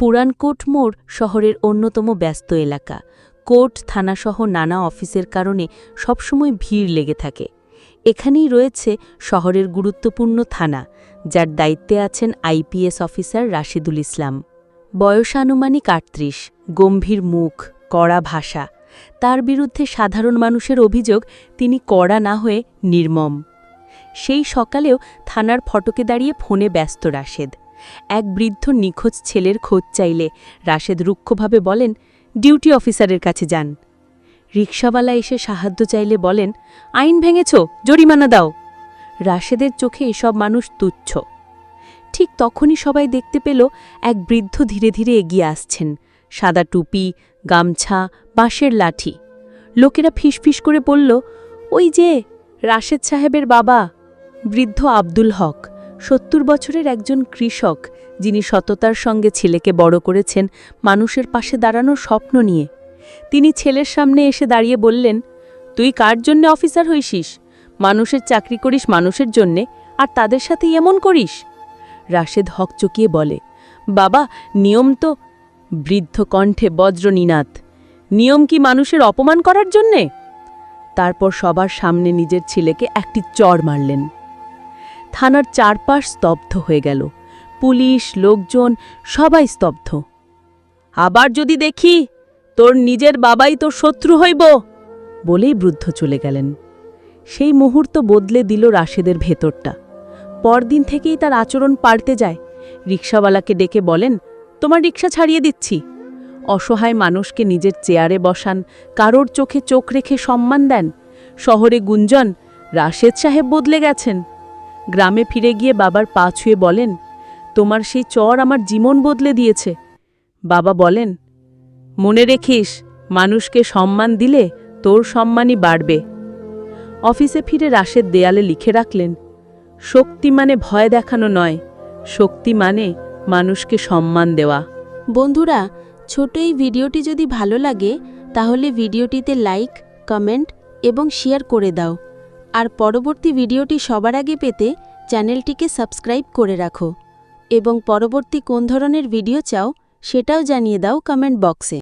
পুরানকোট মোড় শহরের অন্যতম ব্যস্ত এলাকা। কোর্ট থানাসহ নানা অফিসের কারণে সবসময় ভিড় লেগে থাকে। এখানেই রয়েছে শহরের গুরুত্বপূর্ণ থানা, যার দায়িত্বে আছেন আইপিএস অফিসার রাশিদুল ইসলাম। বয়স আনুমানিক আটত্রিশ, গম্ভীর মুখ, কড়া ভাষা। তার বিরুদ্ধে সাধারণ মানুষের অভিযোগ, তিনি কড়া না হয়ে নির্মম। সেই সকালেও থানার ফটকে দাঁড়িয়ে ফোনে ব্যস্ত রাশেদ। এক বৃদ্ধ নিখোঁজ ছেলের খোঁজ চাইলে রাশেদ রুক্ষভাবে বলেন, ডিউটি অফিসারের কাছে যান। রিক্সাওয়ালা এসে সাহায্য চাইলে বলেন, আইন ভেঙেছ, জরিমানা দাও। রাশেদের চোখে এসব মানুষ তুচ্ছ। ঠিক তখনই সবাই দেখতে পেল এক বৃদ্ধ ধীরে ধীরে এগিয়ে আসছেন। সাদা টুপি, গামছা, বাঁশের লাঠি। লোকেরা ফিসফিস করে বলল, ওই যে, রাশেদ সাহেবের বাবা। বৃদ্ধ আব্দুল হক সত্তর বছরের একজন কৃষক, যিনি সততার সঙ্গে ছেলেকে বড় করেছেন, মানুষের পাশে দাঁড়ানোর স্বপ্ন নিয়ে। তিনি ছেলের সামনে এসে দাঁড়িয়ে বললেন, তুই কার জন্যে অফিসার হইসিস? মানুষের চাকরি করিস মানুষের জন্যে, আর তাদের সাথে এমন করিস? রাশেদ হক চকিয়ে বলে, বাবা, নিয়ম তো বৃদ্ধ কণ্ঠে বজ্রনীনাথ নিয়ম কি মানুষের অপমান করার জন্যে? তারপর সবার সামনে নিজের ছেলেকে একটি চড় মারলেন। থানার চারপাশ স্তব্ধ হয়ে গেল। পুলিশ, লোকজন, সবাই স্তব্ধ। আবার যদি দেখি, তোর নিজের বাবাই তোর শত্রু হইব, বলেই বৃদ্ধ চলে গেলেন। সেই মুহূর্ত বদলে দিল রাশেদের ভেতরটা। পরদিন থেকেই তার আচরণ পাল্টে যায়। রিক্সাওয়ালাকে ডেকে বলেন, তোমার রিক্সা ছাড়িয়ে দিচ্ছি। অসহায় মানুষকে নিজের চেয়ারে বসান, কারোর চোখে চোখ রেখে সম্মান দেন। শহরে গুঞ্জন, রাশেদ সাহেব বদলে গেছেন। গ্রামে ফিরে গিয়ে বাবার পা ছুঁয়ে বলেন, তোমার সেই চর আমার জীবন বদলে দিয়েছে। বাবা বলেন, মনে রেখিস, মানুষকে সম্মান দিলে তোর সম্মানই বাড়বে। অফিসে ফিরে রাশের দেয়ালে লিখে রাখলেন, শক্তি মানে ভয় দেখানো নয়, শক্তি মানে মানুষকে সম্মান দেওয়া। বন্ধুরা, ছোট এই ভিডিওটি যদি ভালো লাগে, তাহলে ভিডিওটিতে লাইক, কমেন্ট এবং শেয়ার করে দাও। আর পরবর্তী ভিডিওটি সবার আগে পেতে চ্যানেলটিকে সাবস্ক্রাইব করে রাখো এবং পরবর্তী কোন ধরনের ভিডিও চাও সেটাও জানিয়ে দাও কমেন্ট বক্সে।